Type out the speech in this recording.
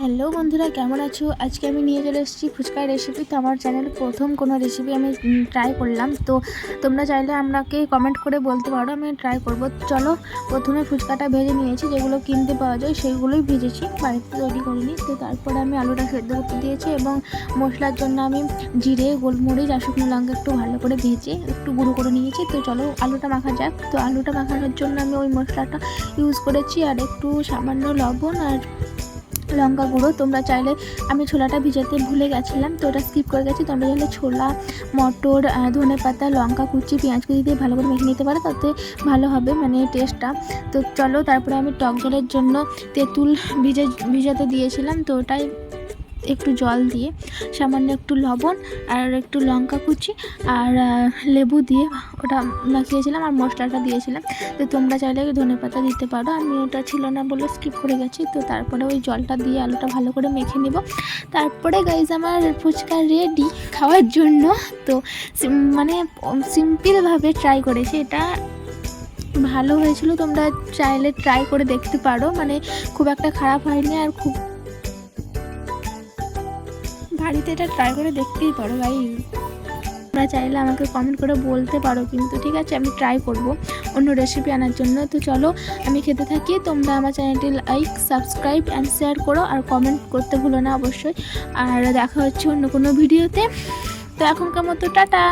Hello বন্ধুরা, কেমন আছো? আজকে আমি নিয়ে চলে এসেছি ফুচকার রেসিপি তো আমার চ্যানেলে প্রথম কোনো রেসিপি আমি ট্রাই করলাম। তো তোমরা চাইলে আপনাকে কমেন্ট করে বলতে পারো, আমি ট্রাই করব। চলো, প্রথমে ফুচকাটা ভেজে নিয়েছি, যেগুলো কিনতে পাওয়া যায় সেগুলোই ভেজেছি। বাড়িতে তৈরি করিনি, তো তারপরে আমি আলুটা সেদ্ধ করতে দিয়েছি এবং মশলার জন্য আমি জিরে, গোলমরিচ আর শুকনো লঙ্কা একটু ভালো করে ভেজে একটু গুঁড়ো করে নিয়েছি। তো চলো, আলুটা মাখা যাক। তো আলুটা মাখানোর জন্য আমি ওই মশলাটা ইউজ করেছি, আর একটু সামান্য লবণ আর লঙ্কা গুঁড়ো, তোমরা চাইলে আমি ছোলাটা ভিজাতে ভুলে গেছিলাম, তো ওটা স্কিপ করে গেছি। তোমরা চাইলে ছোলা, মটর ধনে পাতা, লঙ্কা, কুচি, পেঁয়াজ কুচি দিয়ে ভালো করে মেখে নিতে পারো, তাতে ভালো হবে মানে টেস্টটা তো চলো, তারপরে আমি টক জলের জন্য তেঁতুল ভিজে ভিজাতে দিয়েছিলাম, তো ওটাই একটু জল দিয়ে, সামান্য একটু লবণ আর একটু লঙ্কা কুচি আর লেবু দিয়ে ওটা মাখিয়েছিলাম আর মশলাটা দিয়েছিলাম। তো তোমরা চাইলে ধনে পাতা দিতে পারো। আমি ওটা ছিল না বলে স্কিপ করে গেছি। তো তারপরে ওই জলটা দিয়ে আলুটা ভালো করে মেখে নিব। তারপরে গাইজ আমার ফুচকা রেডি খাওয়ার জন্য। তো মানে সিম্পলভাবে ট্রাই করেছি। এটা ভালো হয়েছিল। তোমরা চাইলে ট্রাই করে দেখতে পারো। মানে খুব একটা খারাপ হয়নি আর খুব বাড়িতে এটা ট্রাই করে দেখতেই পারো, ভাই। তোমরা চাইলে আমাকে কমেন্ট করে বলতে পারো, কিন্তু ঠিক আছে, আমি ট্রাই করব অন্য রেসিপি আনার জন্য। তো চলো, আমি খেতে থাকি। তোমরা আমার চ্যানেলটি লাইক সাবস্ক্রাইব অ্যান্ড শেয়ার করো, আর কমেন্ট করতে ভুলো না অবশ্যই। আর দেখা হচ্ছে অন্য কোনো ভিডিওতে তো এখনকার মতো, টাটা!